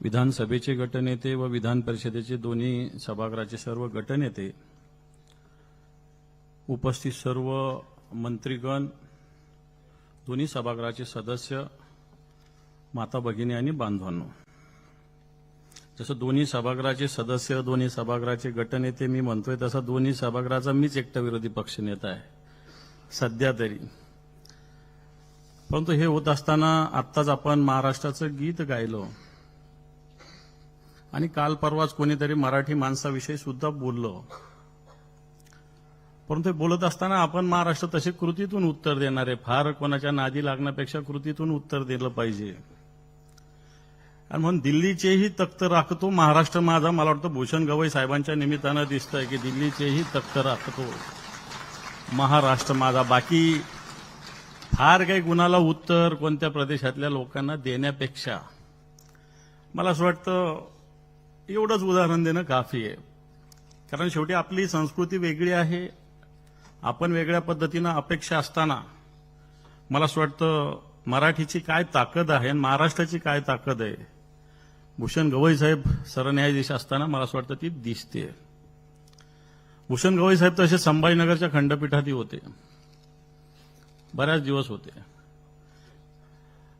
विधानसभेचे गटनेते व विधान परिषदेचे दोन्ही सभागृहाचे सर्व गटनेते उपस्थित सर्व मंत्रीगण दोन्ही सभागृहाचे सदस्य माता भगिनी आणि बांधवांनो. जसं दोन्ही सभागृहाचे सदस्य दोन्ही सभागृहाचे गटनेते मी म्हणतोय तसा दोन्ही सभागृहाचा मीच एकटा विरोधी पक्षनेता आहे. सध्या तरी. परंतु हे होत असताना आत्ताच आपण महाराष्ट्राचं गीत गायलो. आणि काल परवाच कोणीतरी मराठी माणसाविषयी सुद्धा बोललं. परंतु बोलत असताना आपण महाराष्ट्र तसे कृतीतून उत्तर देणार आहे. फार कोणाच्या नादी लागण्यापेक्षा कृतीतून उत्तर दिलं पाहिजे. आणि म्हणून दिल्लीचेही तख्त राखतो. महाराष्ट्र माझा मला वाटतं भूषण गवई साहेबांच्या निमित्तानं दिसतंय की दिल्लीचेही तख्त राखतो. महाराष्ट्र माझा. बाकी फार काही गुणाला उत्तर कोणत्या प्रदेशातल्या लोकांना देण्यापेक्षा. मला असं वाटतं एवढंच उदाहरण देणं काफी आहे. कारण शेवटी आपली संस्कृती वेगळी आहे. आपण वेगळ्या पद्धतीनं अपेक्षा असताना मला असं वाटतं मराठीची काय ताकद आहे आणि महाराष्ट्राची काय ताकद आहे? भूषण गवई साहेब सरन्यायाधीश असताना मला असं वाटतं ती दिसते. भूषण गवई साहेब तसे संभाजीनगरच्या खंडपीठातही होते. बऱ्याच दिवस होते.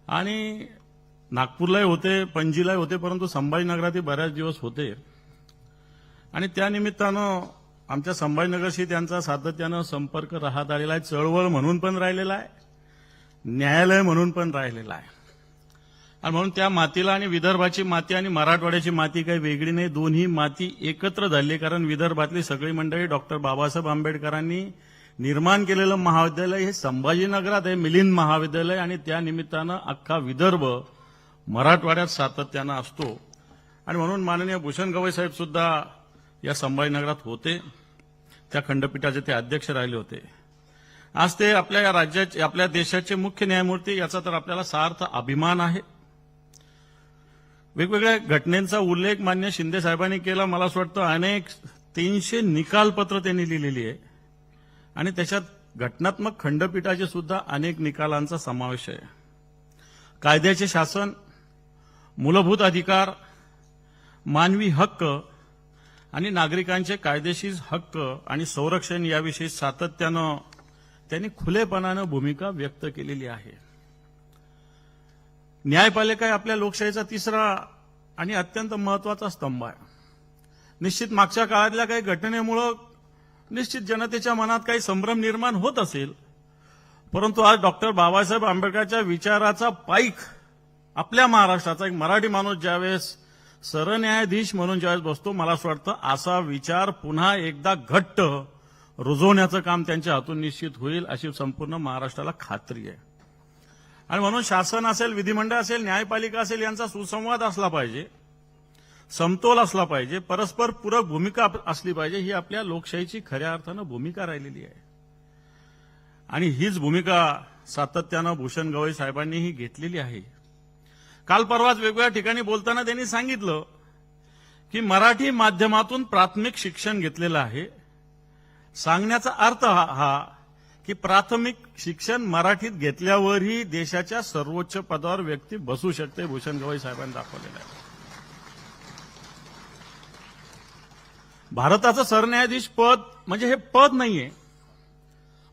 आणि नागपूरलाही होते पणजीलाही होते परंतु संभाजीनगरातही बऱ्याच दिवस होते. आणि त्यानिमित्तानं आमच्या संभाजीनगरशी त्यांचा सातत्यानं संपर्क राहत आलेला आहे. चळवळ म्हणून पण राहिलेला आहे. न्यायालय म्हणून पण राहिलेला आहे. आणि म्हणून त्या मातीला आणि विदर्भाची माती आणि मराठवाड्याची माती काही वेगळी नाही. दोन्ही माती एकत्र झाली कारण विदर्भातली सगळी मंडळी डॉक्टर बाबासाहेब आंबेडकरांनी निर्माण केलेलं महाविद्यालय हे संभाजीनगरात आहे मिलिंद महाविद्यालय. आणि त्या निमित्तानं अख्खा विदर्भ मराठवाड्यात सातत्यानं असतो. आणि म्हणून माननीय भूषण गवई साहेब सुद्धा या संभाजीनगरात होते. त्या खंडपीठाचे ते अध्यक्ष राहिले होते. आज ते आपल्या या राज्याचे आपल्या देशाचे मुख्य न्यायमूर्ती याचा तर आपल्याला सार्थ अभिमान आहे. वेगवेगळ्या घटनेचा उल्लेख मान्य शिंदे साहेबांनी केला. मला असं वाटतं अनेक तीनशे निकालपत्र त्यांनी लिहिलेली आहे. आणि त्याच्यात घटनात्मक खंडपीठाचे सुद्धा अनेक निकालांचा समावेश आहे. कायद्याचे शासन मूलभूत अधिकार मानवी हक्क आणि नागरिकांचे कायदेशीर हक्क आणि संरक्षण याविषयी सातत्यानं त्यांनी खुलेपणानं भूमिका व्यक्त केलेली आहे. न्यायपालिका आपल्या लोकशाहीचा तिसरा आणि अत्यंत महत्त्वाचा स्तंभ आहे. निश्चित मागच्या काळातल्या काही घटनेमुळं निश्चित जनतेच्या मनात काही संभ्रम निर्माण होत असेल परंतु आज डॉक्टर बाबासाहेब आंबेडकरच्या विचाराचा पाईक आपल्या महाराष्ट्राचा एक मराठी माणूस ज्यावेळेस सरन्यायाधीश म्हणून ज्यावेळेस बसतो मला असं वाटतं असा विचार पुन्हा एकदा घट्ट रुजवण्याचं काम त्यांच्या हातून निश्चित होईल अशी संपूर्ण महाराष्ट्राला खात्री आहे. आणि म्हणून शासन असेल विधिमंडळ असेल न्यायपालिका असेल यांचा सुसंवाद असला पाहिजे समतोल असला पाहिजे परस्पर पूरक भूमिका असली पाहिजे ही आपल्या लोकशाहीची खऱ्या अर्थानं भूमिका राहिलेली आहे. आणि हीच भूमिका सातत्यानं भूषण गवई साहेबांनीही घेतलेली आहे. काल परवाच वेगवेगळ्या ठिकाणी बोलताना त्यांनी सांगितलं की मराठी माध्यमातून प्राथमिक शिक्षण घेतलेलं आहे. सांगण्याचा अर्थ हा हा की प्राथमिक शिक्षण मराठीत घेतल्यावरही देशाच्या सर्वोच्च पदावर व्यक्ती बसू शकते भूषण गवई साहेबांनी दाखवलेलं आहे. भारताचं सरन्यायाधीश पद म्हणजे हे पद नाहीये.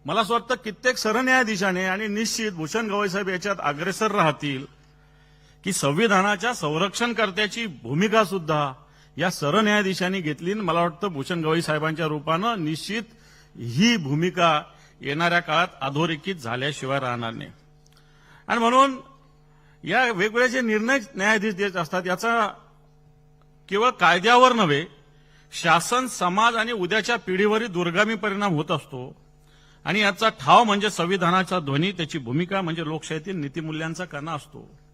मला असं वाटतं कित्येक सरन्यायाधीशाने आणि निश्चित भूषण गवई साहेब याच्यात अग्रेसर राहतील. की संविधानाच्या संरक्षणकर्त्याची भूमिका सुद्धा या सरन्यायाधीशांनी घेतली आणि मला वाटतं भूषण गवई साहेबांच्या रूपानं निश्चित ही भूमिका येणाऱ्या काळात अधोरेखित झाल्याशिवाय राहणार नाही. आणि म्हणून या वेगवेगळे जे निर्णय न्यायाधीश देत असतात याचा केवळ कायद्यावर नव्हे शासन समाज आणि उद्याच्या पिढीवरही दुर्गामी परिणाम होत असतो. आणि याचा ठाव म्हणजे संविधानाचा ध्वनी त्याची भूमिका म्हणजे लोकशाहीतील नीतिमूल्यांचा कणा असतो.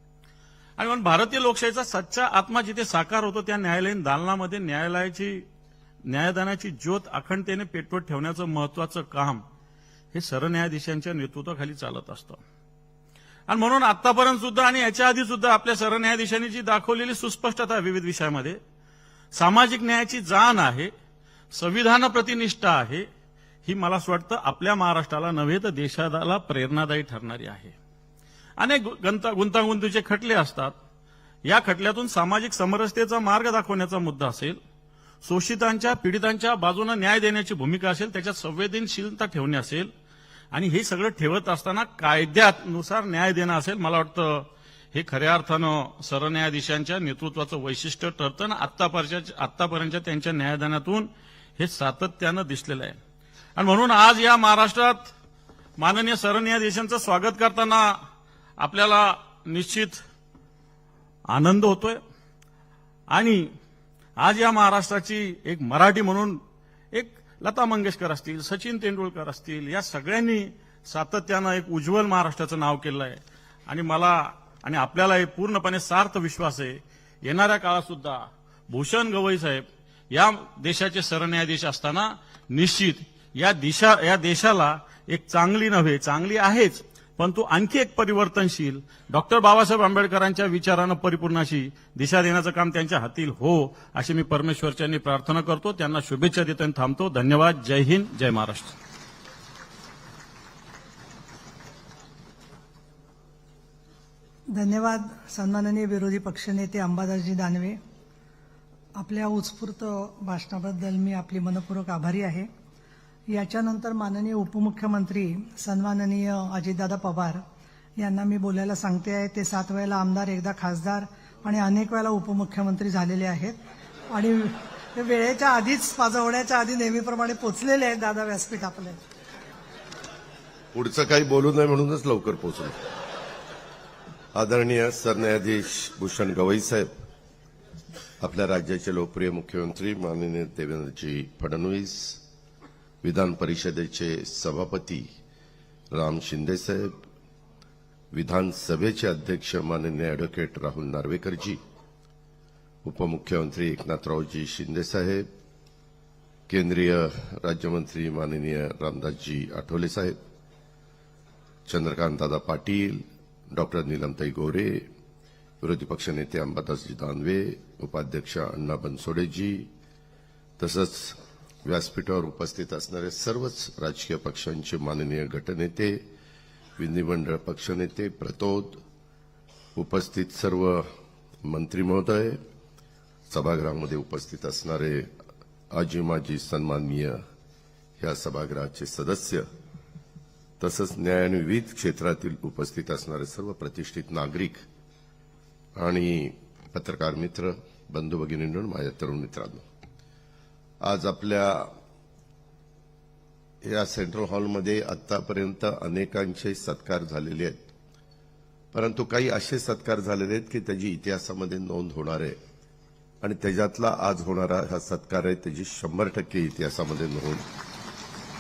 आणि म्हणून भारतीय लोकशाहीचा सच्चा आत्मा जिथे साकार होतो त्या न्यायालयीन दालनामध्ये न्यायालयाची न्यायदानाची ज्योत अखंडतेने पेटवत ठेवण्याचं महत्वाचं काम हे सरन्यायाधीशांच्या नेतृत्वाखाली चालत असतं. आणि म्हणून आतापर्यंत सुद्धा आणि याच्या आधी सुद्धा आपल्या सरन्यायाधीशांनी जी दाखवलेली सुस्पष्टता विविध विषयामध्ये सामाजिक न्यायाची जाण आहे संविधान प्रतिनिष्ठा आहे ही मला असं वाटतं आपल्या महाराष्ट्राला नव्हे तर देशाला प्रेरणादायी ठरणारी आहे. अनेक गंता गुंतागुंतीचे खटले असतात. या खटल्यातून सामाजिक समरसतेचा मार्ग दाखवण्याचा मुद्दा असेल शोषितांच्या पीडितांच्या बाजूने न्याय देण्याची भूमिका असेल त्याच्यात संवेदनशीलता ठेवणे असेल आणि हे सगळं ठेवत असताना कायद्यानुसार न्याय देणं असेल मला वाटतं हे खऱ्या अर्थानं सरन्यायाधीशांच्या नेतृत्वाचं वैशिष्ट्य ठरतं आणि आत्तापर्यंत आत्तापर्यंतच्या त्यांच्या न्यायदानातून हे सातत्यानं दिसलेलं आहे. आणि म्हणून आज या महाराष्ट्रात माननीय सरन्यायाधीशांचं स्वागत करताना आपल्याला निश्चित आनंद होतोय. आणि आज या महाराष्ट्राची एक मराठी म्हणून एक लता मंगेशकर असतील सचिन तेंडुलकर असतील या सगळ्यांनी सातत्यानं एक उज्ज्वल महाराष्ट्राचं नाव केलं आहे. आणि मला आणि आपल्याला हे पूर्णपणे सार्थ विश्वास आहे. येणाऱ्या काळात सुद्धा भूषण गवई साहेब या देशाचे सरन्यायाधीश असताना निश्चित या दिशा या देशाला एक चांगली नव्हे चांगली आहेच. पण तो आणखी एक परिवर्तनशील. डॉक्टर बाबासाहेब आंबेडकरांच्या विचारानं परिपूर्ण अशी दिशा देण्याचं काम त्यांच्या हातील हो अशी मी परमेश्वरच्यांनी प्रार्थना करतो. त्यांना शुभेच्छा देतो आणि थांबतो. धन्यवाद. जय हिंद. जय महाराष्ट्र. धन्यवाद सन्माननीय विरोधी पक्षनेते अंबादासजी दानवे. आपल्या उत्स्फूर्त भाषणाबद्दल मी आपली मनपूर्वक आभारी आहे. याच्यानंतर माननीय उपमुख्यमंत्री सन्माननीय अजितदादा पवार यांना मी बोलायला सांगते आहे. ते सात वेळेला आमदार एकदा खासदार आणि अनेक वेळेला उपमुख्यमंत्री झालेले आहेत. आणि वेळेच्या आधीच पाजवण्याच्या आधी नेहमीप्रमाणे पोचलेले आहेत दादा व्यासपीठ आपले. पुढचं काही बोलू नये म्हणूनच लवकर पोहोचलो आदरणीय सरन्यायाधीश भूषण गवई साहेब आपल्या राज्याचे लोकप्रिय मुख्यमंत्री माननीय देवेंद्रजी फडणवीस विधान परिषदेचे सभापती राम शिंदेसाहेब विधानसभेचे अध्यक्ष माननीय अॅडव्होकेट राहुल नार्वेकरजी उपमुख्यमंत्री एकनाथरावजी शिंदेसाहेब केंद्रीय राज्यमंत्री माननीय रामदासजी आठवले साहेब चंद्रकांतदादा पाटील डॉक्टर नीलमताई गोरे विरोधी पक्षनेते अंबादासजी दानवे उपाध्यक्ष अण्णा बनसोडेजी तसंच व्यासपीठावर उपस्थित असणारे सर्वच राजकीय पक्षांचे माननीय गटनेते विधिमंडळ पक्षनेते प्रतोद उपस्थित सर्व मंत्री महोदय सभागृहामध्ये उपस्थित असणारे आजी माजी सन्माननीय या सभागृहाचे सदस्य तसंच न्याय आणि विविध क्षेत्रातील उपस्थित असणारे सर्व प्रतिष्ठित नागरिक आणि पत्रकार मित्र बंधू भगिनींनो माझ्या तरुण मित्रांनो. आज आपल्या या सेंट्रल हॉलमध्ये आतापर्यंत अनेकांचे सत्कार झालेले आहेत. परंतु काही असे सत्कार झालेले आहेत की त्याची इतिहासामध्ये नोंद होणार आहे. आणि त्याच्यातला आज होणारा हा सत्कार आहे त्याची शंभर टक्के इतिहासामध्ये नोंद.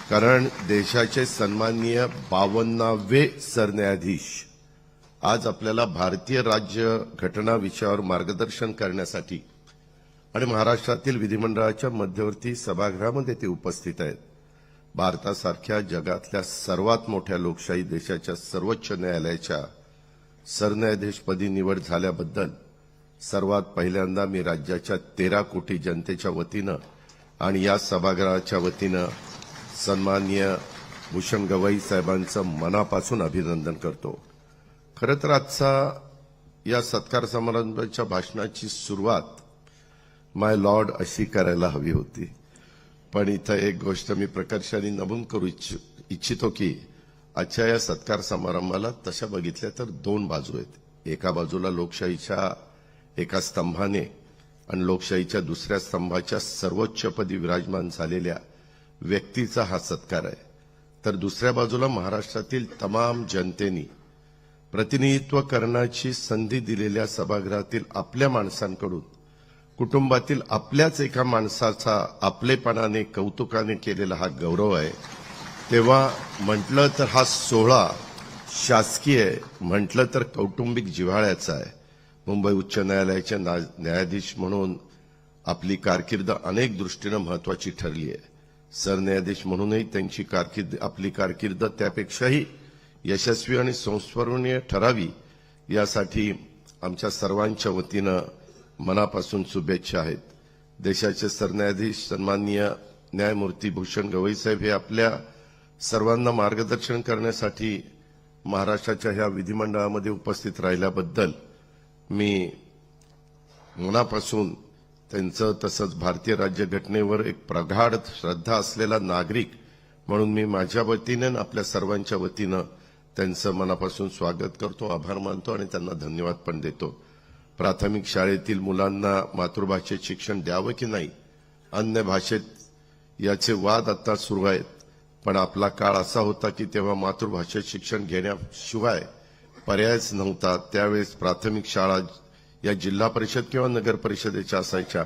कारण देशाचे सन्माननीय बावन्नावे सरन्यायाधीश आज आपल्याला भारतीय राज्य घटना विषयावर मार्गदर्शन करण्यासाठी आणि महाराष्ट्रातील विधिमंडळाच्या मध्यवर्ती सभागृहामध्ये ते उपस्थित आहेत. भारतासारख्या जगातल्या सर्वात मोठ्या लोकशाही देशाच्या सर्वोच्च न्यायालयाच्या सरन्यायाधीशपदी निवड झाल्याबद्दल सर्वात पहिल्यांदा मी राज्याच्या तेरा कोटी जनतेच्या वतीनं आणि या सभागृहाच्या वतीनं सन्माननीय भूषण गवई साहेबांचं मनापासून अभिनंदन करतो. खरं तर आजचा या सत्कार समारंभाच्या भाषणाची सुरुवात माय लॉर्ड अशी करायला हवी होती. पण इथं एक गोष्ट मी प्रकर्षाने नमून करू इच्छितो की आजच्या या सत्कार समारंभाला तशा बघितल्या तर दोन बाजू आहेत. एका बाजूला लोकशाहीच्या एका स्तंभाने आणि लोकशाहीच्या दुसऱ्या स्तंभाच्या सर्वोच्चपदी विराजमान झालेल्या व्यक्तीचा हा सत्कार आहे. तर दुसऱ्या बाजूला महाराष्ट्रातील तमाम जनतेनी प्रतिनिधित्व करण्याची संधी दिलेल्या सभागृहातील आपल्या माणसांकडून कुटुंबातील आपल्याच एका माणसाचा आपलेपणाने कौतुकाने केलेला हा गौरव आहे. तेव्हा म्हटलं तर हा सोहळा शासकीय म्हटलं तर कौटुंबिक जिव्हाळ्याचा आहे. मुंबई उच्च न्यायालयाचे ना- न्यायाधीश म्हणून आपली कारकीर्द अनेक दृष्टीनं महत्वाची ठरली आहे. सरन्यायाधीश म्हणूनही त्यांची कारकीर्द आपली कारकीर्द त्यापेक्षाही यशस्वी आणि संस्मरणीय ठरावी यासाठी आमच्या सर्वांच्या वतीनं मनापासून शुभेच्छा आहेत. देशाचे सरन्यायाधीश सन्माननीय न्यायमूर्ती भूषण गवई साहेब हे आपल्या सर्वांना मार्गदर्शन करण्यासाठी महाराष्ट्राच्या ह्या विधिमंडळामध्ये उपस्थित राहिल्याबद्दल मी मनापासून त्यांचं तसंच भारतीय राज्यघटनेवर एक प्रगाढ श्रद्धा असलेला नागरिक म्हणून मी माझ्या वतीनं आणि आपल्या सर्वांच्या वतीनं त्यांचं मनापासून स्वागत करतो आभार मानतो आणि त्यांना धन्यवाद पण देतो. प्राथमिक शाळेतील मुलांना मातृभाषेत शिक्षण द्यावं की नाही? अन्य भाषेत याचे वाद आता सुरू आहेत. पण आपला काळ असा होता की तेव्हा मातृभाषेत शिक्षण घेण्याशिवाय पर्यायच नव्हता. त्यावेळेस प्राथमिक शाळा या जिल्हा परिषद किंवा नगर परिषदेच्या असायच्या.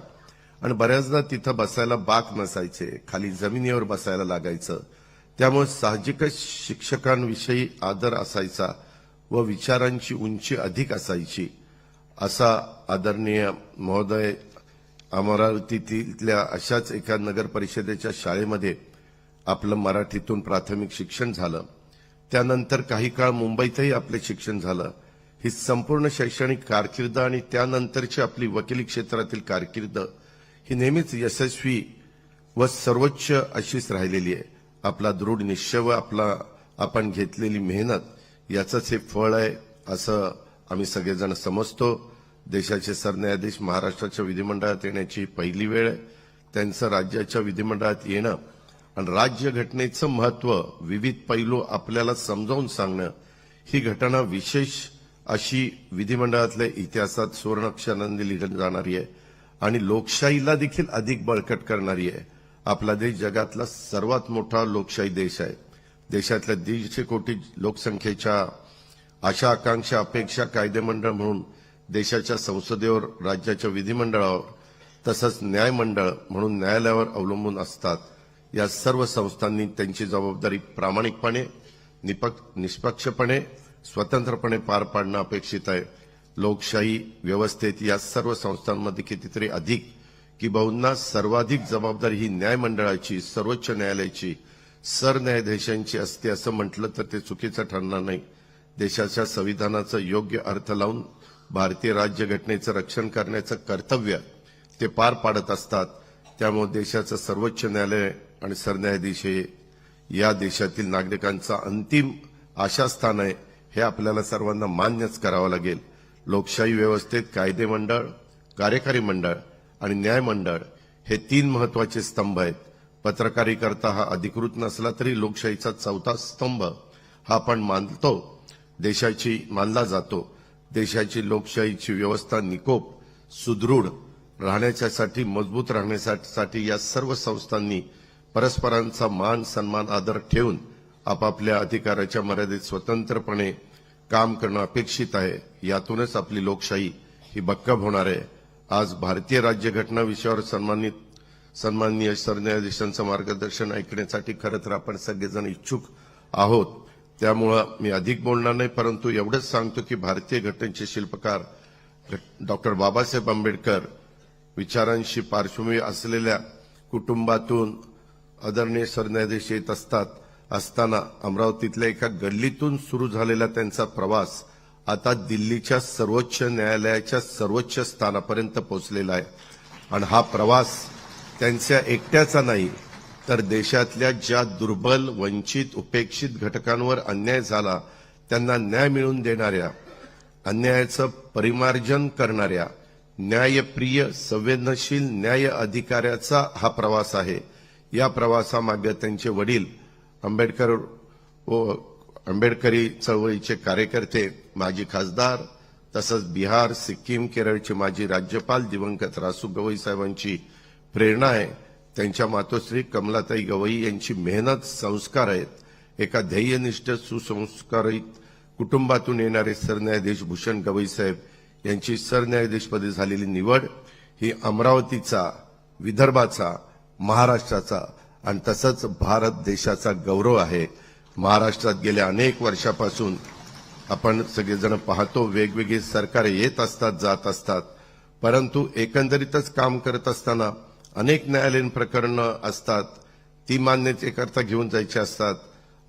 आणि बऱ्याचदा तिथं बसायला बाक नसायचे. खाली जमिनीवर बसायला लागायचं. त्यामुळे साहजिकच शिक्षकांविषयी आदर असायचा व विचारांची उंची अधिक असायची. असा आदरणीय महोदय अमरावतीतल्या अशाच एका नगर परिषदेच्या शाळेमध्ये आपलं मराठीतून प्राथमिक शिक्षण झालं. त्यानंतर काही काळ मुंबईतही आपले शिक्षण झालं. ही संपूर्ण शैक्षणिक कारकीर्द आणि त्यानंतरची आपली वकिली क्षेत्रातील कारकीर्द ही नेहमीच यशस्वी व सर्वोच्च अशीच राहिलेली आहे. आपला दृढ निश्चय व आपला आपण घेतलेली मेहनत याचंच हे फळ आहे असं आम्ही सगळेजण समजतो. देशाचे सरन्यायाधीश महाराष्ट्राच्या विधिमंडळात येण्याची पहिली वेळ आहे. त्यांचं राज्याच्या विधिमंडळात येणं आणि राज्यघटनेचं महत्त्व विविध पैलू आपल्याला समजावून सांगणं ही घटना विशेष अशी विधिमंडळातल्या इतिहासात सुवर्णाक्षरांनी लिहिली जाणारी आहे. आणि लोकशाहीला देखील अधिक बळकट करणारी आहे. आपला देश जगातला सर्वात मोठा लोकशाही देश आहे. देशातल्या दीडशे कोटी लोकसंख्येच्या अशा आकांक्षा अपेक्षा कायदेमंडळ म्हणून देशाच्या संसदेवर राज्याच्या विधिमंडळावर तसंच न्यायमंडळ म्हणून न्यायालयावर अवलंबून असतात. या सर्व संस्थांनी त्यांची जबाबदारी प्रामाणिकपणे निष्पक्षपणे स्वतंत्रपणे पार पाडणं अपेक्षित आहे. लोकशाही व्यवस्थेत या सर्व संस्थांमध्ये कितीतरी अधिक की बहुना सर्वाधिक जबाबदारी ही न्यायमंडळाची सर्वोच्च न्यायालयाची सरन्यायाधीशांची असते असं म्हटलं तर ते चुकीचं ठरणार नाही. देशाच्या संविधानाचा योग्य अर्थ लावून भारतीय राज्यघटनेचं रक्षण करण्याचं कर्तव्य ते पार पाडत असतात त्यामुळे देशाचं सर्वोच्च न्यायालय आणि सरन्यायाधीश हे या देशातील नागरिकांचा अंतिम आशास्थान आहे हे आपल्याला सर्वांना मान्यच करावं लागेल. लोकशाही व्यवस्थेत कायदे मंडळ कार्यकारी मंडळ आणि न्यायमंडळ हे तीन महत्त्वाचे स्तंभ आहेत. पत्रकारिता हा अधिकृत नसला तरी लोकशाहीचा चौथा स्तंभ हा आपण मानतो देशाची मानला जातो. देशाची लोकशाहीची व्यवस्था निकोप सुदृढ राहण्याच्यासाठी मजबूत राहण्यासाठी या सर्व संस्थांनी परस्परांचा मान सन्मान आदर ठेवून आपापल्या अधिकाराच्या मर्यादेत स्वतंत्रपणे काम करणं अपेक्षित आहे. यातूनच आपली लोकशाही ही बक्कब होणार आहे. आज भारतीय राज्यघटना विषयावर सन्मानित सन्माननीय सरन्यायाधीशांचं मार्गदर्शन ऐकण्यासाठी खरं तर आपण सगळेजण इच्छुक आहोत. त्यामुळं मी अधिक बोलणार नाही परंतु एवढंच सांगतो की भारतीय घटनेचे शिल्पकार डॉक्टर बाबासाहेब आंबेडकर विचारांशी पार्श्वभूमी असलेल्या कुटुंबातून आदरणीय सरन्यायाधीश येत असतात असताना अमरावतीतल्या एका गल्लीतून सुरू झालेला त्यांचा प्रवास आता दिल्लीच्या सर्वोच्च न्यायालयाच्या सर्वोच्च स्थानापर्यंत पोहोचलेला आहे. आणि हा प्रवास त्यांच्या एकट्याचा नाही तर देशातल्या ज्या दुर्बल वंचित उपेक्षित घटकांवर अन्याय झाला त्यांना न्याय मिळवून देणाऱ्या अन्यायाचं परिमार्जन करणाऱ्या न्यायप्रिय संवेदनशील न्याय अधिकाऱ्याचा हा प्रवास आहे. या प्रवासामागे त्यांचे वडील आंबेडकर व आंबेडकरी चळवळीचे कार्यकर्ते माजी खासदार तसंच बिहार सिक्कीम केरळचे माजी राज्यपाल दिवंगत रासू गवई साहेबांची प्रेरणा आहे. त्यांच्या मातोश्री कमलाताई गवई यांची मेहनत संस्कार आहेत. एका ध्येयनिष्ठ सुसंस्कारित कुटुंबातून येणारे सरन्यायाधीश भूषण गवई साहेब यांची सरन्यायाधीशपदी झालेली निवड ही अमरावतीचा विदर्भाचा महाराष्ट्राचा आणि तसंच भारत देशाचा गौरव आहे. महाराष्ट्रात गेल्या अनेक वर्षापासून आपण सगळेजण पाहतो वेगवेगळी सरकार येत असतात जात असतात. परंतु एकंदरीतच काम करत असताना अनेक न्यायालयीन प्रकरणं असतात ती मान्यतेकरता घेऊन जायची असतात.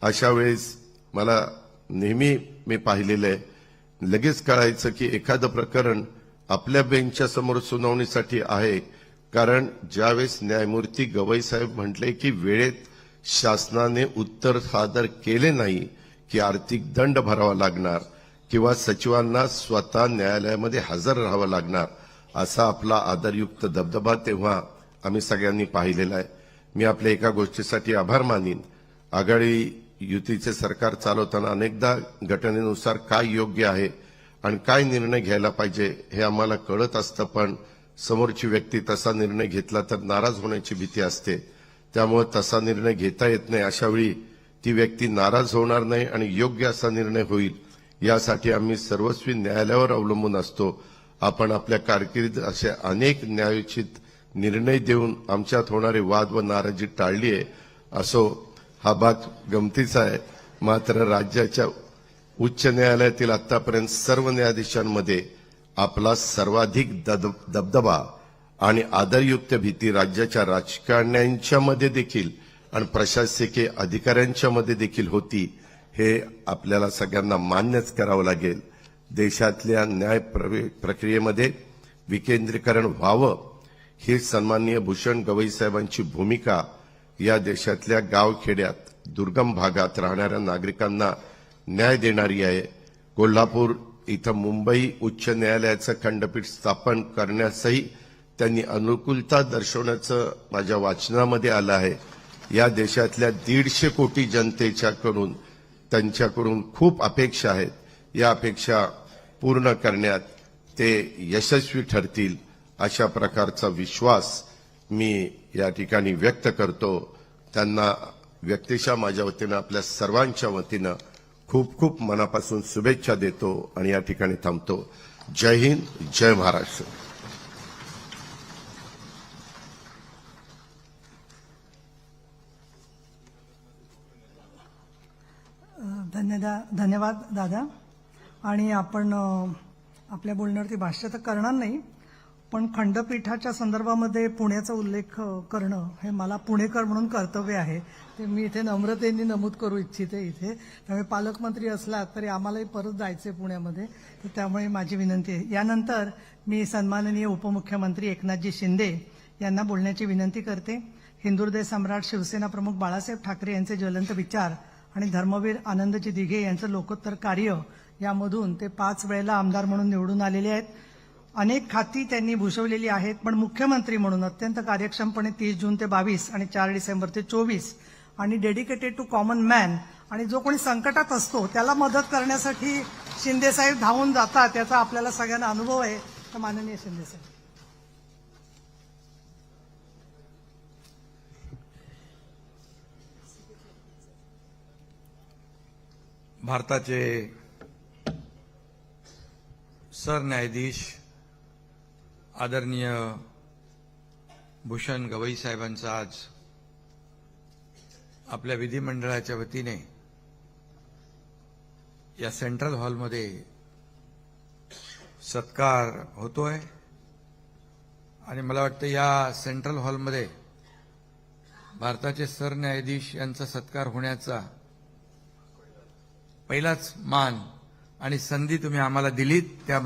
अशा वेळेस मला नेहमी मी पाहिलेलं आहे लगेच कळायचं की एखादं प्रकरण आपल्या बेंचच्या समोर सुनावणीसाठी आहे. कारण ज्यावेळेस न्यायमूर्ती गवई साहेब म्हटले की वेळेत शासनाने उत्तर सादर केले नाही की आर्थिक दंड भरावा लागणार किंवा सचिवांना स्वतः न्यायालयामध्ये हजर राहावं लागणार असा आपला आदरयुक्त दबदबा तेव्हा आम्ही सगळ्यांनी पाहिलेला आहे. मी आपल्या एका गोष्टीसाठी आभार मानीन. आघाडी युतीचे सरकार चालवताना अनेकदा घटनेनुसार काय योग्य आहे आणि काय निर्णय घ्यायला पाहिजे हे आम्हाला कळत असतं पण समोरची व्यक्ती तसा निर्णय घेतला तर नाराज होण्याची भीती असते. त्यामुळे तसा निर्णय घेता येत नाही. अशावेळी ती व्यक्ती नाराज होणार नाही आणि योग्य असा निर्णय होईल यासाठी आम्ही सर्वस्वी न्यायालयावर अवलंबून असतो. आपण आपल्या कारकिर्दीत असे अनेक न्यायोचित निर्णय देऊन आमच्यात होणारे वाद व नाराजी टाळली आहे. असो हा भाग गमतीचा आहे. मात्र राज्याच्या उच्च न्यायालयातील आतापर्यंत सर्व न्यायाधीशांमध्ये आपला सर्वाधिक दबदबा आणि आदरयुक्त भीती राज्याच्या राजकारण्यांच्या मध्ये देखील आणि प्रशासकीय अधिकाऱ्यांच्या मध्ये देखील होती हे आपल्याला सगळ्यांना मान्यच करावं लागेल. देशातल्या न्याय प्रवे- प्रक्रियेमध्ये विकेंद्रीकरण व्हावं. ही सन्माननीय भूषण गवई साहेबांची भूमिका या देशातल्या गावखेड्यात दुर्गम भागात राहणाऱ्या नागरिकांना न्याय देणारी आहे. कोल्हापूर इथं मुंबई उच्च न्यायालयाचं खंडपीठ स्थापन करण्यासही त्यांनी अनुकूलता दर्शवण्याचं माझ्या वाचनामध्ये आलं आहे. या देशातल्या दीडशे कोटी जनतेच्याकडून त्यांच्याकडून खूप अपेक्षा आहेत. या अपेक्षा पूर्ण करण्यात ते यशस्वी ठरतील. अशा प्रकारचा विश्वास मी या ठिकाणी व्यक्त करतो. त्यांना व्यक्तिशः माझ्या वतीनं आपल्या सर्वांच्या वतीनं खूप खूप मनापासून शुभेच्छा देतो आणि या ठिकाणी थांबतो. जय हिंद जय महाराष्ट्र. धन्यदा धन्यवाद दादा. आणि आपण आपल्या बोलण्यावरती भाष्य तर करणार नाही पण खंडपीठाच्या संदर्भामध्ये पुण्याचा उल्लेख करणं हे मला पुणेकर म्हणून कर्तव्य आहे. ते मी इथे नम्रतेने नमूद करू इच्छिते इथे. त्यामुळे पालकमंत्री असला तरी आम्हालाही परत जायचे पुण्यामध्ये. तर त्यामुळे माझी विनंती आहे. यानंतर मी सन्माननीय उपमुख्यमंत्री एकनाथजी शिंदे यांना बोलण्याची विनंती करते. हिंदुर्दय सम्राट शिवसेना प्रमुख बाळासाहेब ठाकरे यांचे ज्वलंत विचार आणि धर्मवीर आनंदजी दिघे यांचं लोकोत्तर कार्य यामधून ते पाच वेळेला आमदार म्हणून निवडून आलेले आहेत. अनेक खाती त्यांनी भूषवलेली आहेत पण मुख्यमंत्री म्हणून अत्यंत कार्यक्षमपणे तीस जून ते बावीस आणि चार डिसेंबर ते चोवीस आणि डेडिकेटेड टू कॉमन मॅन आणि जो कोणी संकटात असतो त्याला मदत करण्यासाठी शिंदेसाहेब धावून जातात याचा आपल्याला सगळ्यांना अनुभव आहे. तर माननीय शिंदेसाहेब भारताचे सरन्यायाधीश आदरणीय भूषण गवई साहेबांचा आज आपल्या विधिमंडळाच्या वतीने या सेंट्रल हॉलमध्ये सत्कार होतोय. आणि मला वाटतं या सेंट्रल हॉलमध्ये भारताचे सरन्यायाधीश यांचा सत्कार होण्याचा पहिलाच मान आणि संधी तुम्ही आम्हाला दिलीत. त्या